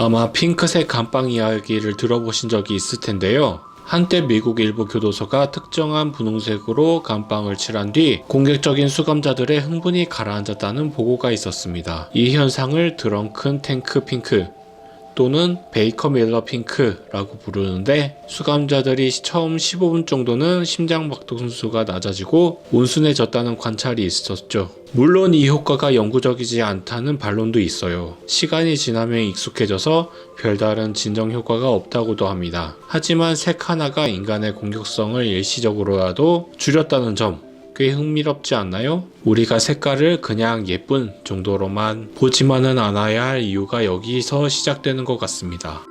아마 핑크색 감방 이야기를 들어보신 적이 있을 텐데요. 한때 미국 일부 교도소가 특정한 분홍색으로 감방을 칠한 뒤 공격적인 수감자들의 흥분이 가라앉았다는 보고가 있었습니다. 이 현상을 드렁큰 탱크 핑크 또는 베이커 밀러 핑크라고 부르는데 수감자들이 처음 15분 정도는 심장 박동수가 낮아지고 온순해졌다는 관찰이 있었죠. 물론 이 효과가 영구적이지 않다는 반론도 있어요. 시간이 지나면 익숙해져서 별다른 진정 효과가 없다고도 합니다. 하지만 색 하나가 인간의 공격성을 일시적으로라도 줄였다는 점 꽤 흥미롭지 않나요? 우리가 색깔을 그냥 예쁜 정도로만 보지만은 않아야 할 이유가 여기서 시작되는 것 같습니다.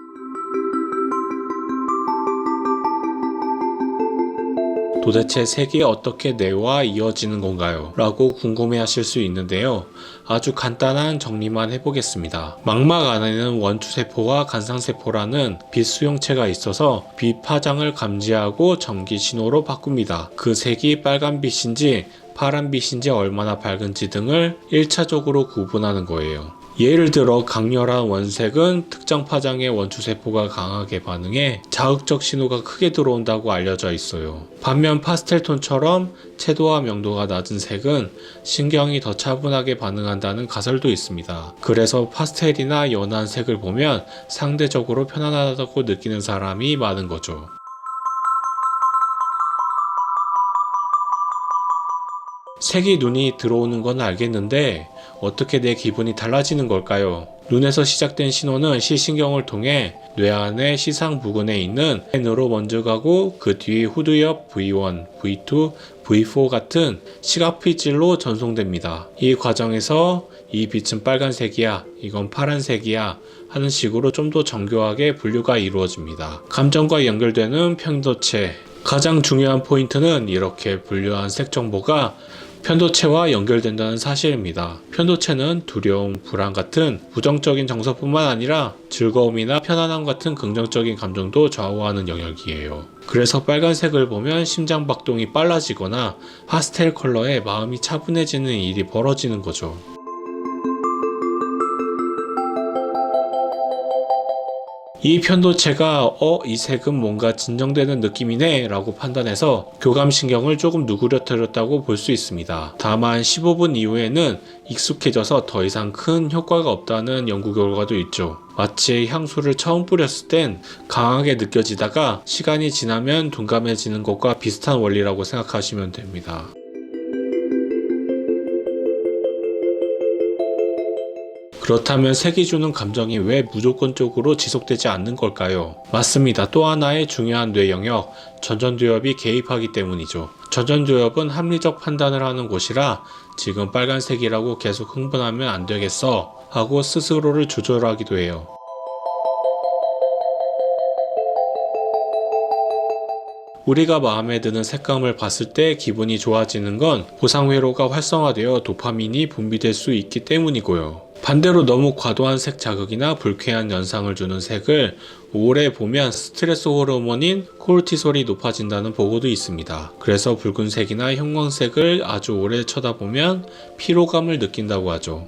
도대체 색이 어떻게 뇌와 이어지는 건가요? 라고 궁금해 하실 수 있는데요. 아주 간단한 정리만 해보겠습니다. 망막 안에는 원추세포와 간상세포라는 빛 수용체가 있어서 빛 파장을 감지하고 전기 신호로 바꿉니다. 그 색이 빨간빛인지 파란빛인지 얼마나 밝은지 등을 1차적으로 구분하는 거예요. 예를 들어 강렬한 원색은 특정 파장의 원추세포가 강하게 반응해 자극적 신호가 크게 들어온다고 알려져 있어요. 반면 파스텔톤처럼 채도와 명도가 낮은 색은 신경이 더 차분하게 반응한다는 가설도 있습니다. 그래서 파스텔이나 연한 색을 보면 상대적으로 편안하다고 느끼는 사람이 많은 거죠. 색이 눈이 들어오는 건 알겠는데 어떻게 내 기분이 달라지는 걸까요? 눈에서 시작된 신호는 시신경을 통해 뇌 안의 시상 부근에 있는 N으로 먼저 가고 그 뒤 후두 옆 V1, V2, V4 같은 시각피질로 전송됩니다. 이 과정에서 이 빛은 빨간색이야, 이건 파란색이야 하는 식으로 좀 더 정교하게 분류가 이루어집니다. 감정과 연결되는 편도체. 가장 중요한 포인트는 이렇게 분류한 색 정보가 편도체와 연결된다는 사실입니다. 편도체는 두려움, 불안 같은 부정적인 정서뿐만 아니라 즐거움이나 편안함 같은 긍정적인 감정도 좌우하는 영역이에요. 그래서 빨간색을 보면 심장 박동이 빨라지거나 파스텔 컬러에 마음이 차분해지는 일이 벌어지는 거죠. 이 편도체가 어, 이 색은 뭔가 진정되는 느낌이네 라고 판단해서 교감신경을 조금 누그러뜨렸다고 볼 수 있습니다. 다만 15분 이후에는 익숙해져서 더 이상 큰 효과가 없다는 연구 결과도 있죠. 마치 향수를 처음 뿌렸을 땐 강하게 느껴지다가 시간이 지나면 둔감해지는 것과 비슷한 원리라고 생각하시면 됩니다. 그렇다면 색이 주는 감정이 왜 무조건적으로 지속되지 않는 걸까요? 맞습니다. 또 하나의 중요한 뇌 영역, 전전두엽이 개입하기 때문이죠. 전전두엽은 합리적 판단을 하는 곳이라 지금 빨간색이라고 계속 흥분하면 안 되겠어 하고 스스로를 조절하기도 해요. 우리가 마음에 드는 색감을 봤을 때 기분이 좋아지는 건 보상회로가 활성화되어 도파민이 분비될 수 있기 때문이고요. 반대로 너무 과도한 색 자극이나 불쾌한 연상을 주는 색을 오래 보면 스트레스 호르몬인 코르티솔이 높아진다는 보고도 있습니다. 그래서 붉은색이나 형광색을 아주 오래 쳐다보면 피로감을 느낀다고 하죠.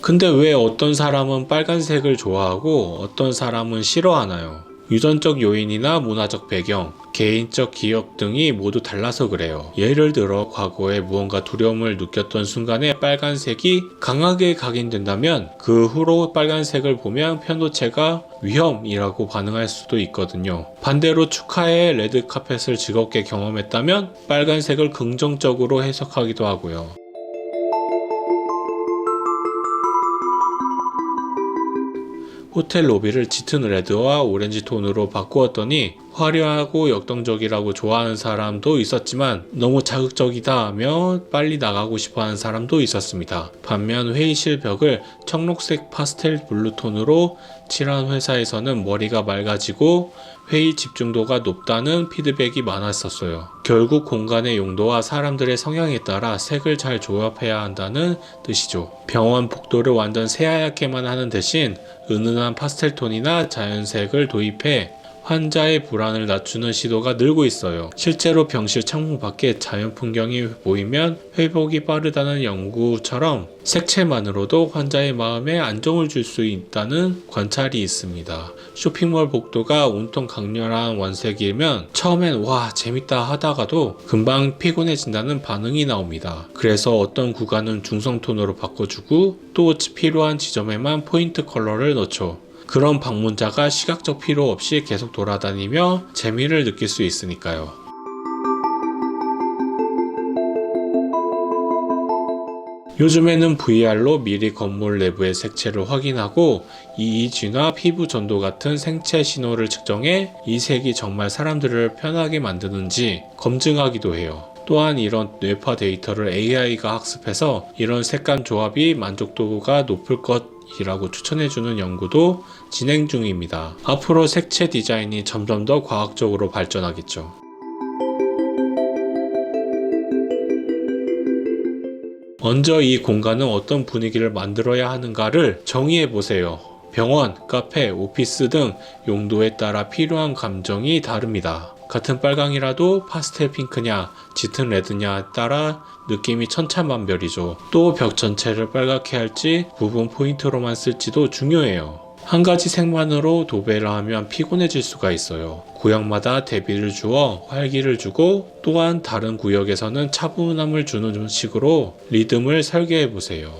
근데 왜 어떤 사람은 빨간색을 좋아하고 어떤 사람은 싫어하나요? 유전적 요인이나 문화적 배경, 개인적 기억 등이 모두 달라서 그래요. 예를 들어 과거에 무언가 두려움을 느꼈던 순간에 빨간색이 강하게 각인된다면 그 후로 빨간색을 보면 편도체가 위험이라고 반응할 수도 있거든요. 반대로 축하해 레드 카펫을 즐겁게 경험했다면 빨간색을 긍정적으로 해석하기도 하고요. 호텔 로비를 짙은 레드와 오렌지 톤으로 바꾸었더니 화려하고 역동적이라고 좋아하는 사람도 있었지만 너무 자극적이다 하며 빨리 나가고 싶어 하는 사람도 있었습니다. 반면 회의실 벽을 청록색 파스텔 블루 톤으로 칠한 회사에서는 머리가 맑아지고 회의 집중도가 높다는 피드백이 많았었어요. 결국 공간의 용도와 사람들의 성향에 따라 색을 잘 조합해야 한다는 뜻이죠. 병원 복도를 완전 새하얗게만 하는 대신 은은한 파스텔 톤이나 자연색을 도입해 환자의 불안을 낮추는 시도가 늘고 있어요. 실제로 병실 창문 밖에 자연 풍경이 보이면 회복이 빠르다는 연구처럼 색채만으로도 환자의 마음에 안정을 줄 수 있다는 관찰이 있습니다. 쇼핑몰 복도가 온통 강렬한 원색이면 처음엔 와 재밌다 하다가도 금방 피곤해진다는 반응이 나옵니다. 그래서 어떤 구간은 중성 톤으로 바꿔주고 또 필요한 지점에만 포인트 컬러를 넣죠. 그런 방문자가 시각적 필요 없이 계속 돌아다니며 재미를 느낄 수 있으니까요. 요즘에는 VR로 미리 건물 내부의 색채를 확인하고 EEG나 피부 전도 같은 생체 신호를 측정해 이 색이 정말 사람들을 편하게 만드는지 검증하기도 해요. 또한 이런 뇌파 데이터를 AI가 학습해서 이런 색감 조합이 만족도가 높을 것 이라고 추천해주는 연구도 진행 중입니다. 앞으로 색채 디자인이 점점 더 과학적으로 발전하겠죠. 먼저 이 공간은 어떤 분위기를 만들어야 하는가를 정의해 보세요. 병원, 카페, 오피스 등 용도에 따라 필요한 감정이 다릅니다. 같은 빨강이라도 파스텔 핑크냐, 짙은 레드냐에 따라 느낌이 천차만별이죠. 또 벽 전체를 빨갛게 할지 부분 포인트로만 쓸지도 중요해요. 한 가지 색만으로 도배를 하면 피곤해질 수가 있어요. 구역마다 대비를 주어 활기를 주고 또한 다른 구역에서는 차분함을 주는 식으로 리듬을 설계해 보세요.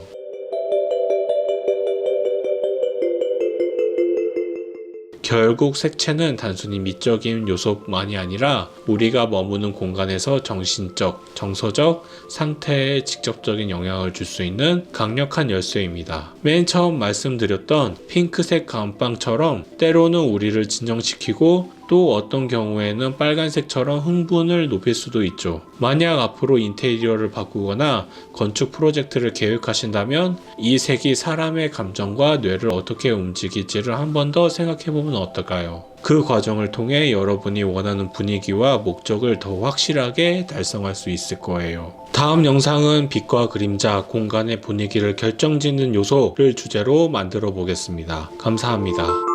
결국 색채는 단순히 미적인 요소만이 아니라 우리가 머무는 공간에서 정신적, 정서적 상태에 직접적인 영향을 줄 수 있는 강력한 열쇠입니다. 맨 처음 말씀드렸던 핑크색 감빵처럼 때로는 우리를 진정시키고 또 어떤 경우에는 빨간색처럼 흥분을 높일 수도 있죠. 만약 앞으로 인테리어를 바꾸거나 건축 프로젝트를 계획하신다면 이 색이 사람의 감정과 뇌를 어떻게 움직일지를 한 번 더 생각해 보면 어떨까요? 그 과정을 통해 여러분이 원하는 분위기와 목적을 더 확실하게 달성할 수 있을 거예요. 다음 영상은 빛과 그림자, 공간의 분위기를 결정짓는 요소를 주제로 만들어 보겠습니다. 감사합니다.